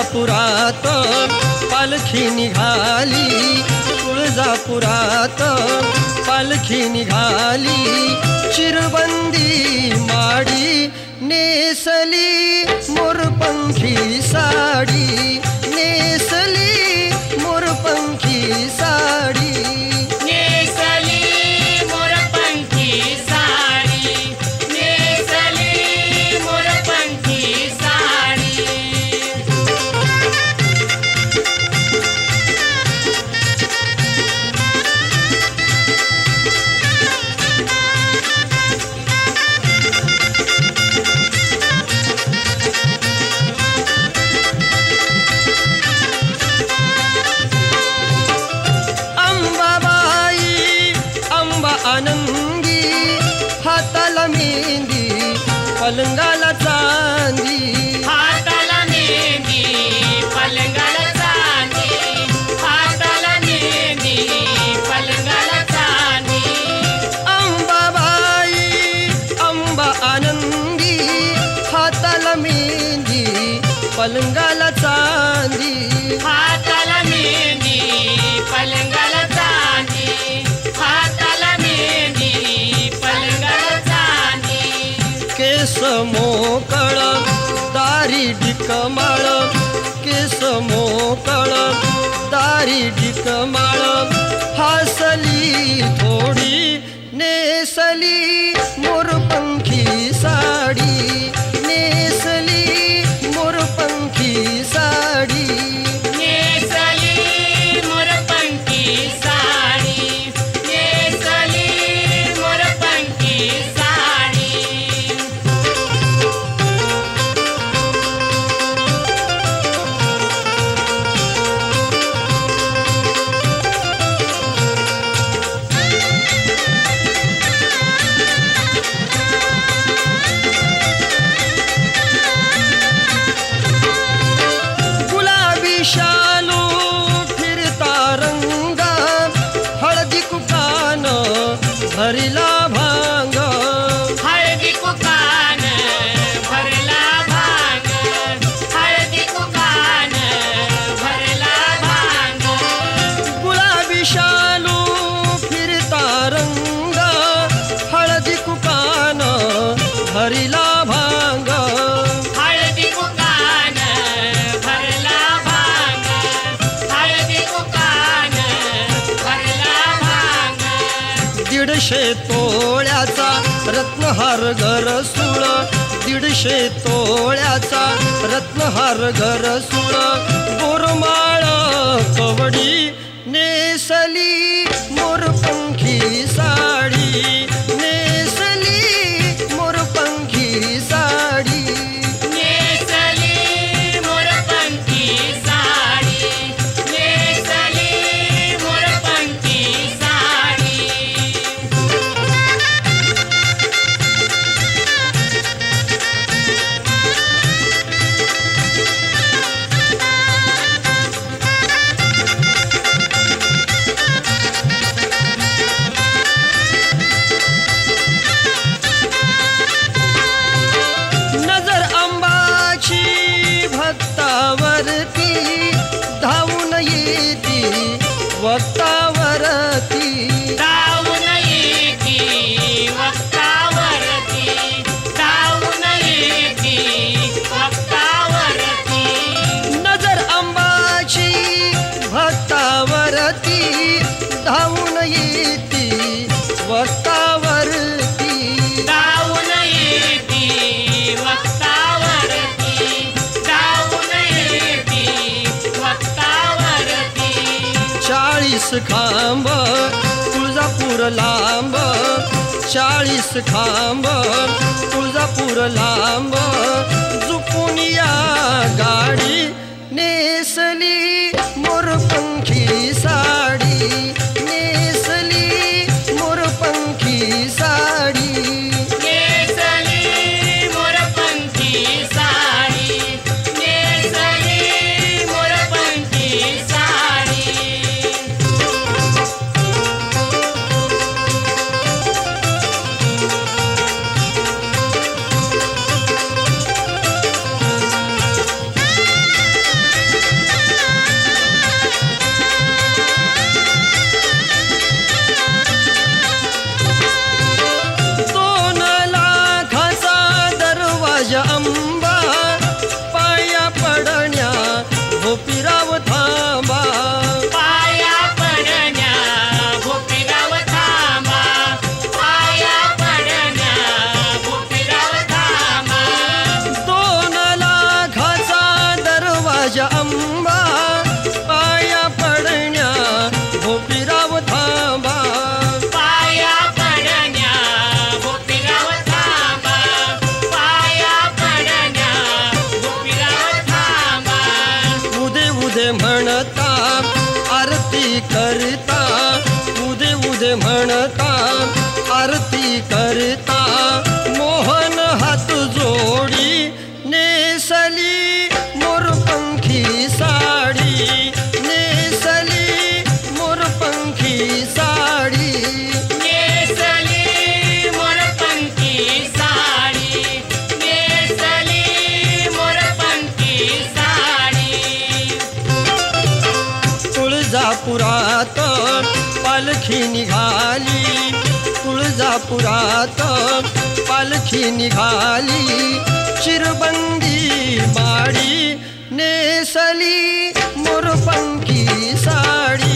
तुळजापुरात पालखी निघाली. तुळजापुरात पालखी निघाली. चिरबंदी माडी नेसली. मोरपंखी साडी. पलंगाला चांदी. हाताला मेहंदी पलंगाला चांदी. हाताला मेहंदी पलंगाला चांदी. केस मोकळ दारी ढिकमाळ. केस मोकळ दारी ढिकमाळ. हसली थोडी नेसली मोरपंखी. भरिला भांग. हळदी कुकान भरला भांग. हळदी कुकान भरला भांग. दीडशे तोळ्याचा रत्नहार घर सुळ. दीडशे तोळ्याचा रत्नहार घर सुळ. गोरमाळ कवडी नेसली मोरपंखी वक्तावरती चाळीस खांब तुळजापूर लांब चाळीस खांब तुळजापूर लांब झुकून या गाडी ya पालखी निघाली तुळजापुरात पालखी निघाली शिरबंदी बाडी नेसली मुरपङ्की साडी.